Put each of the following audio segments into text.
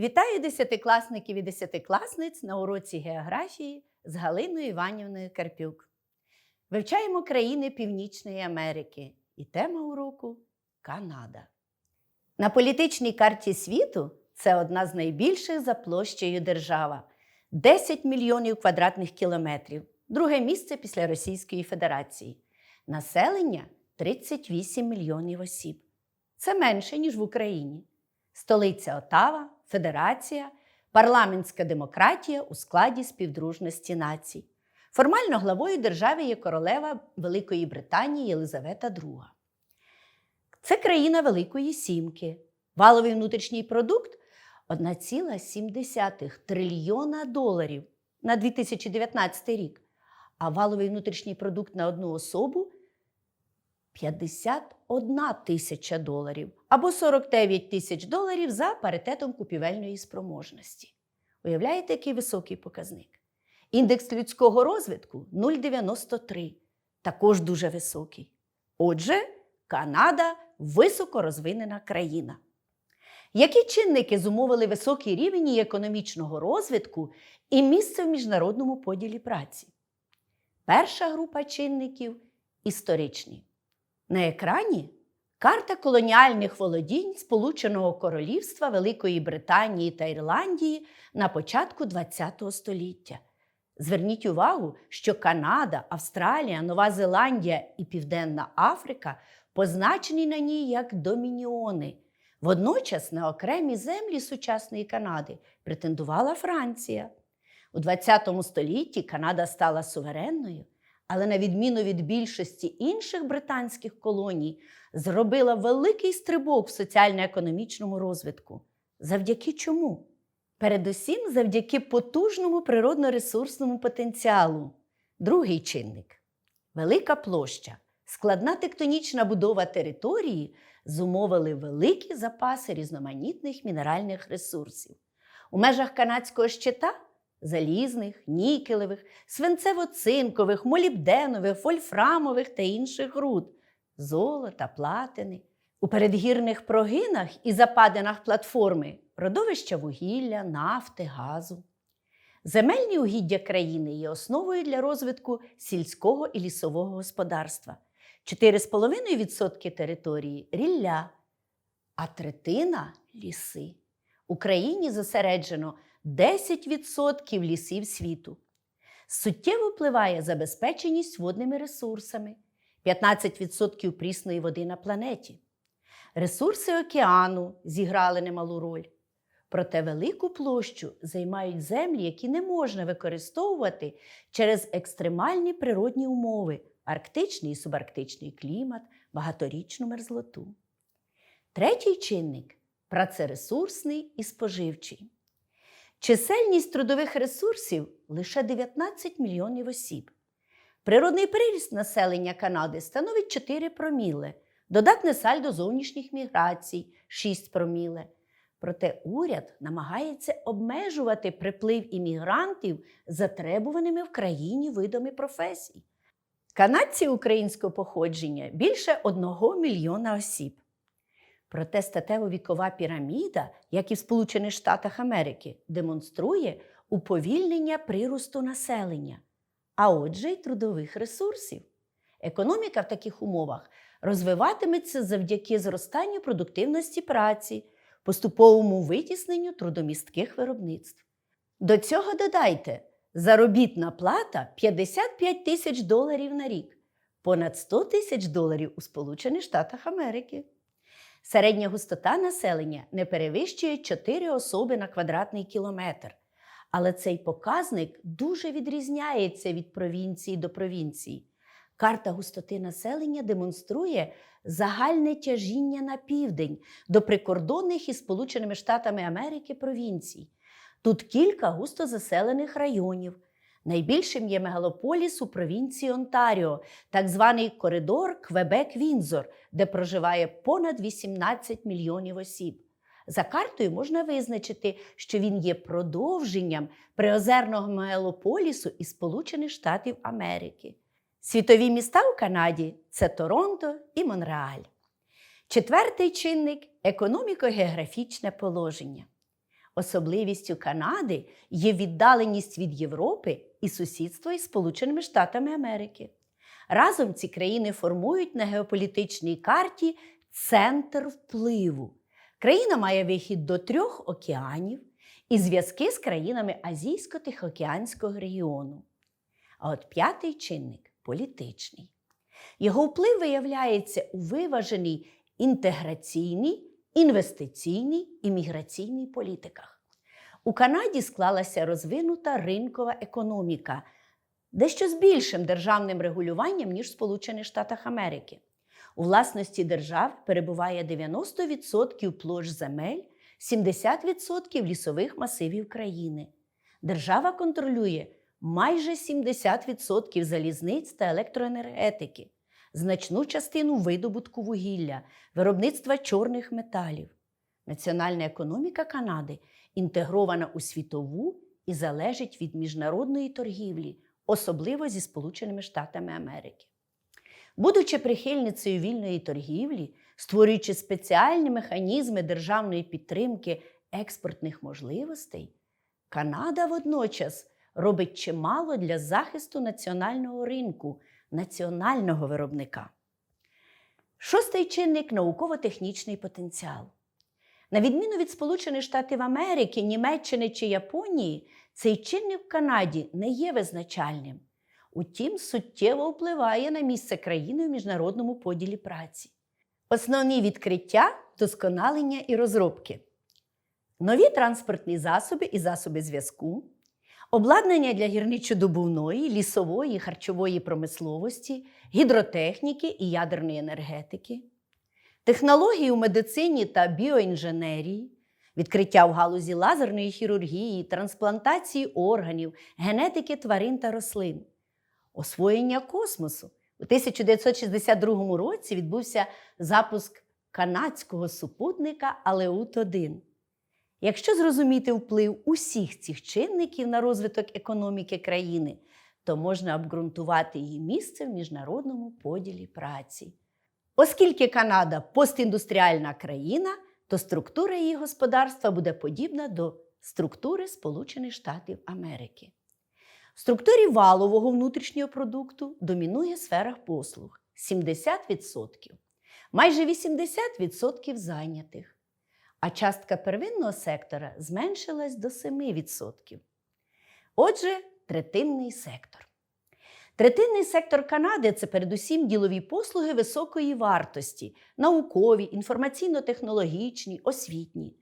Вітаю десятикласників і десятикласниць на уроці географії з Галиною Іванівною Карпюк. Вивчаємо країни Північної Америки і тема уроку Канада. На політичній карті світу це одна з найбільших за площею держава 10 мільйонів квадратних кілометрів, друге місце після Російської Федерації. Населення 38 мільйонів осіб. Це менше, ніж в Україні. Столиця Отава, Федерація, парламентська демократія у складі співдружності націй. Формально главою держави є королева Великої Британії Єлизавета II. Це країна Великої Сімки. Валовий внутрішній продукт 1,7 трильйона доларів на 2019 рік, а валовий внутрішній продукт на одну особу 51 тисяча доларів або 49 тисяч доларів за паритетом купівельної спроможності. Уявляєте, який високий показник? Індекс людського розвитку 0,93, також дуже високий. Отже, Канада високорозвинена країна. Які чинники зумовили високий рівень економічного розвитку і місце в міжнародному поділі праці? Перша група чинників історичні. На екрані карта колоніальних володінь Сполученого Королівства Великої Британії та Ірландії на початку ХХ століття. Зверніть увагу, що Канада, Австралія, Нова Зеландія і Південна Африка позначені на ній як домініони. Водночас на окремі землі сучасної Канади претендувала Франція. У ХХ столітті Канада стала суверенною, але на відміну від більшості інших британських колоній, зробила великий стрибок в соціально-економічному розвитку. Завдяки чому? Передусім, завдяки потужному природно-ресурсному потенціалу. Другий чинник велика площа, складна тектонічна будова території зумовили великі запаси різноманітних мінеральних ресурсів. У межах канадського щита залізних, нікелевих, свинцево-цинкових, молібденових, вольфрамових та інших руд, золота, платини. У передгірних прогинах і западинах платформи родовища вугілля, нафти, газу. Земельні угіддя країни є основою для розвитку сільського і лісового господарства. 4,5% території рілля, а третина ліси. Україні зосереджено 10% лісів світу. Суттєво впливає забезпеченість водними ресурсами, 15% прісної води на планеті. Ресурси океану зіграли немалу роль. Проте велику площу займають землі, які не можна використовувати через екстремальні природні умови, арктичний і субарктичний клімат, багаторічну мерзлоту. Третій чинник працересурсний і споживчий. Чисельність трудових ресурсів лише 19 мільйонів осіб. Природний приріст населення Канади становить 4 проміле, додатне сальдо зовнішніх міграцій 6 проміле. Проте уряд намагається обмежувати приплив іммігрантів затребуваними в країні видами професій. Канадці українського походження більше 1 мільйона осіб. Проте статево-вікова піраміда, як і в Сполучених Штатах Америки, демонструє уповільнення приросту населення, а отже, й трудових ресурсів. Економіка в таких умовах розвиватиметься завдяки зростанню продуктивності праці, поступовому витісненню трудомістких виробництв. До цього додайте заробітна плата 55 тисяч доларів на рік, понад 100 тисяч доларів у Сполучених Штатах Америки. Середня густота населення не перевищує 4 особи на квадратний кілометр. Але цей показник дуже відрізняється від провінції до провінції. Карта густоти населення демонструє загальне тяжіння на південь до прикордонних із Сполученими Штатами Америки провінцій. Тут кілька густо заселених районів. Найбільшим є мегалополіс у провінції Онтаріо, так званий коридор Квебек-Вінзор, де проживає понад 18 мільйонів осіб. За картою можна визначити, що він є продовженням приозерного мегалополісу із Сполучених Штатів Америки. Світові міста у Канаді це Торонто і Монреаль. Четвертий чинник економіко-географічне положення. Особливістю Канади є віддаленість від Європи і сусідство із Сполученими Штатами Америки. Разом ці країни формують на геополітичній карті центр впливу. Країна має вихід до трьох океанів і зв'язки з країнами Азійсько-Тихоокеанського регіону. А от п'ятий чинник політичний. Його вплив виявляється у виваженій інтеграційній, інвестиційній і міграційній політиках. У Канаді склалася розвинута ринкова економіка, дещо з більшим державним регулюванням, ніж в Сполучених Штатах Америки. У власності держав перебуває 90% площ земель, 70% лісових масивів країни. Держава контролює майже 70% залізниць та електроенергетики, значну частину видобутку вугілля, виробництва чорних металів. Національна економіка Канади інтегрована у світову і залежить від міжнародної торгівлі, особливо зі Сполученими Штатами Америки. Будучи прихильницею вільної торгівлі, створюючи спеціальні механізми державної підтримки експортних можливостей, Канада водночас робить чимало для захисту національного ринку, національного виробника. Шостий чинник науково-технічний потенціал. На відміну від Сполучених Штатів Америки, Німеччини чи Японії, цей чинник в Канаді не є визначальним. Утім, суттєво впливає на місце країни в міжнародному поділі праці. Основні відкриття, досконалення і розробки. Нові транспортні засоби і засоби зв'язку, обладнання для гірничодобувної, лісової, харчової промисловості, гідротехніки і ядерної енергетики, технології у медицині та біоінженерії, відкриття в галузі лазерної хірургії, трансплантації органів, генетики тварин та рослин, освоєння космосу. У 1962 році відбувся запуск канадського супутника Алеут-1. Якщо зрозуміти вплив усіх цих чинників на розвиток економіки країни, то можна обґрунтувати її місце в міжнародному поділі праці. Оскільки Канада постіндустріальна країна, то структура її господарства буде подібна до структури Сполучених Штатів Америки. В структурі валового внутрішнього продукту домінує сфера послуг 70%, майже 80% зайнятих, а частка первинного сектора зменшилась до 7%. Отже, третинний сектор. Третинний сектор Канади це передусім ділові послуги високої вартості, наукові, інформаційно-технологічні, освітні.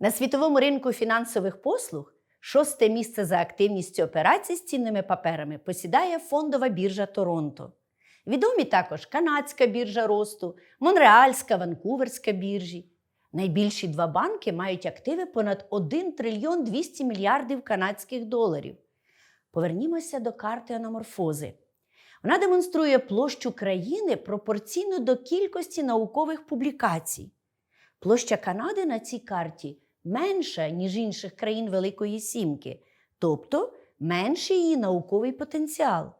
На світовому ринку фінансових послуг шосте місце за активністю операцій з цінними паперами посідає фондова біржа Торонто. Відомі також Канадська біржа росту, Монреальська, Ванкуверська біржі. Найбільші два банки мають активи понад 1 трильйон 200 мільярдів канадських доларів. Повернімося до карти аноморфози. Вона демонструє площу країни пропорційно до кількості наукових публікацій. Площа Канади на цій карті менша, ніж інших країн Великої Сімки, тобто менший її науковий потенціал.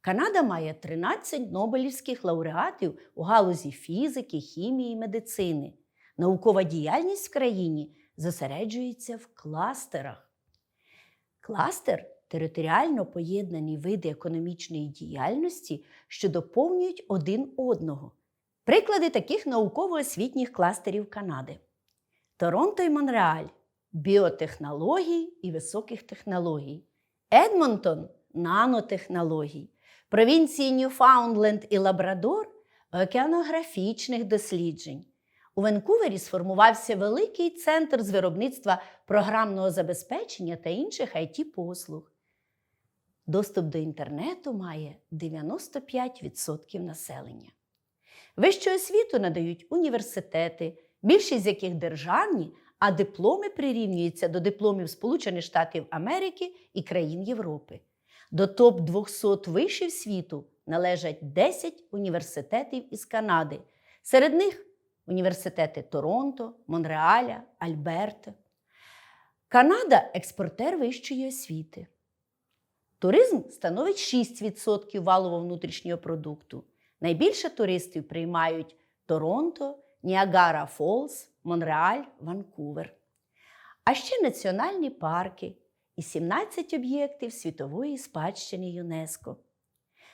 Канада має 13 Нобелівських лауреатів у галузі фізики, хімії медицини. Наукова діяльність в країні зосереджується в кластерах. Кластер територіально поєднані види економічної діяльності, що доповнюють один одного. Приклади таких науково-освітніх кластерів Канади: Торонто і Монреаль біотехнологій і високих технологій, Едмонтон нанотехнологій, провінції Ньюфаундленд і Лабрадор океанографічних досліджень. У Ванкувері сформувався великий центр з виробництва програмного забезпечення та інших it послуг. Доступ до інтернету має 95% населення. Вищу освіту надають університети, більшість з яких державні, а дипломи прирівнюються до дипломів Сполучених Штатів Америки і країн Європи. До топ 200 вишів світу належать 10 університетів із Канади. Серед них університети Торонто, Монреаля, Альберта. Канада експортер вищої освіти. Туризм становить 6% валового внутрішнього продукту. Найбільше туристів приймають Торонто, Ніагара Фолз, Монреаль, Ванкувер. а ще національні парки і 17 об'єктів світової спадщини ЮНЕСКО.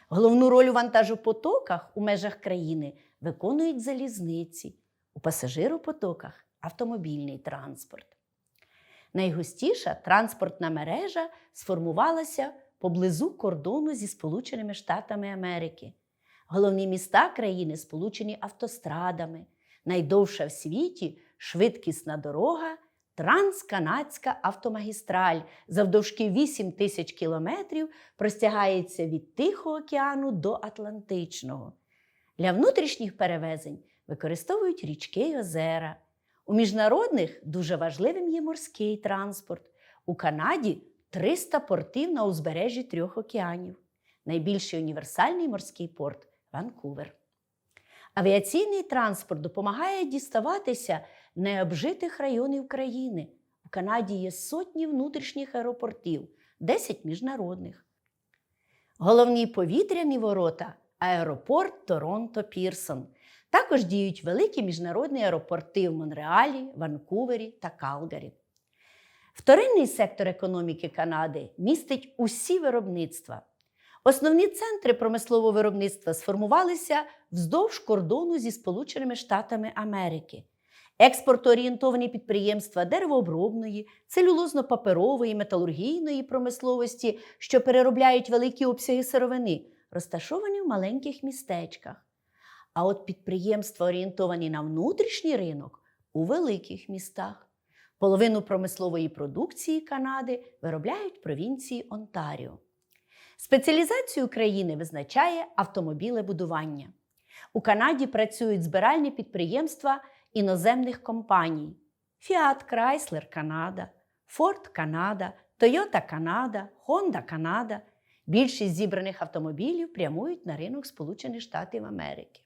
Головну роль у вантажопотоках у межах країни виконують залізниці, у пасажиропотоках автомобільний транспорт. Найгустіша транспортна мережа сформувалася поблизу кордону зі Сполученими Штатами Америки. Головні міста країни сполучені автострадами. Найдовша в світі швидкісна дорога Трансканадська автомагістраль завдовжки 8 тисяч кілометрів простягається від Тихого океану до Атлантичного. Для внутрішніх перевезень використовують річки й озера. У міжнародних дуже важливим є морський транспорт. У Канаді 300 портів на узбережжі трьох океанів. Найбільший універсальний морський порт Ванкувер. Авіаційний транспорт допомагає діставатися необжитих районів країни. У Канаді є сотні внутрішніх аеропортів, 10 міжнародних. Головні повітряні ворота аеропорт Торонто Пірсон. Також діють великі міжнародні аеропорти в Монреалі, Ванкувері та Калгарі. Вторинний сектор економіки Канади містить усі виробництва. Основні центри промислового виробництва сформувалися вздовж кордону зі Сполученими Штатами Америки. Експортоорієнтовані підприємства деревообробної, целюлозно-паперової, металургійної промисловості, що переробляють великі обсяги сировини, розташовані в маленьких містечках. А от підприємства, орієнтовані на внутрішній ринок, у великих містах. Половину промислової продукції Канади виробляють провінції Онтаріо. Спеціалізацію країни визначає автомобілебудування. У Канаді працюють збиральні підприємства іноземних компаній: Fiat Chrysler Канада, Ford Канада, Toyota Канада, Honda Канада. Більшість зібраних автомобілів прямують на ринок Сполучених Штатів Америки.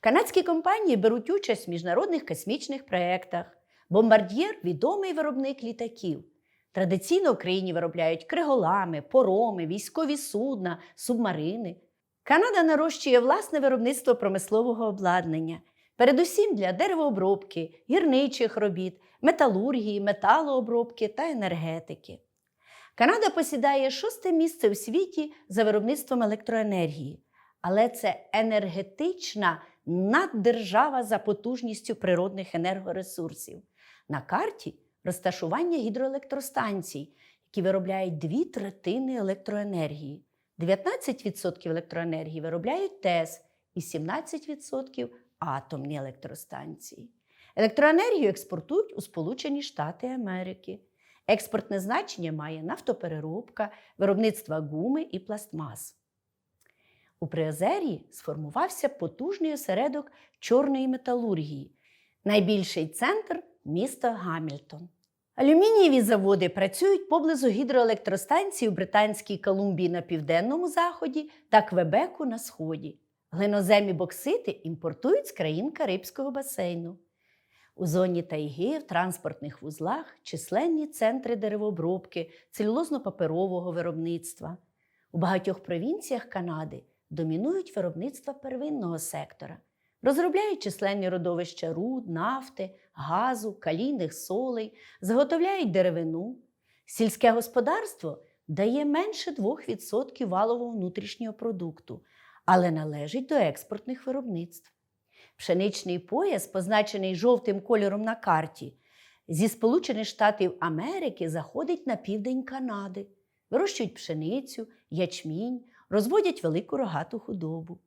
Канадські компанії беруть участь в міжнародних космічних проєктах. Бомбард'єр відомий виробник літаків. Традиційно в країні виробляють криголами, пороми, військові судна, субмарини. Канада нарощує власне виробництво промислового обладнання, передусім для деревообробки, гірничих робіт, металургії, металообробки та енергетики. Канада посідає шосте місце у світі за виробництвом електроенергії, але це енергетична наддержава за потужністю природних енергоресурсів. На карті розташування гідроелектростанцій, які виробляють дві третини електроенергії. 19% електроенергії виробляють ТЕС і 17% атомні електростанції. Електроенергію експортують у Сполучені Штати Америки. Експортне значення має нафтопереробка, виробництво гуми і пластмас. У Приозер'ї сформувався потужний осередок чорної металургії, найбільший центр міста Гамільтон. Алюмінієві заводи працюють поблизу гідроелектростанцій у Британській Колумбії на південному заході та Квебеку на сході. Глиноземі боксити імпортують з країн Карибського басейну. У зоні тайги в транспортних вузлах численні центри деревообробки, целюлозно-паперового виробництва. У багатьох провінціях Канади домінують виробництва первинного сектора, розробляють численні родовища руд, нафти, газу, калійних солей, заготовляють деревину. Сільське господарство дає менше 2% валового внутрішнього продукту, але належить до експортних виробництв. Пшеничний пояс, позначений жовтим кольором на карті, зі Сполучених Штатів Америки заходить на південь Канади, вирощують пшеницю, ячмінь, розводять велику рогату худобу.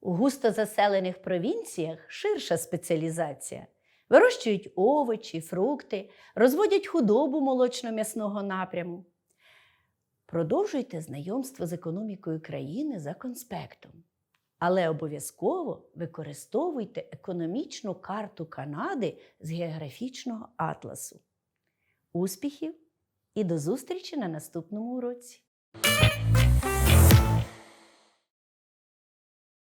У густо заселених провінціях ширша спеціалізація. Вирощують овочі, фрукти, розводять худобу молочно-м'ясного напряму. Продовжуйте знайомство з економікою країни за конспектом. Але обов'язково використовуйте економічну карту Канади з географічного атласу. Успіхів і до зустрічі на наступному уроці!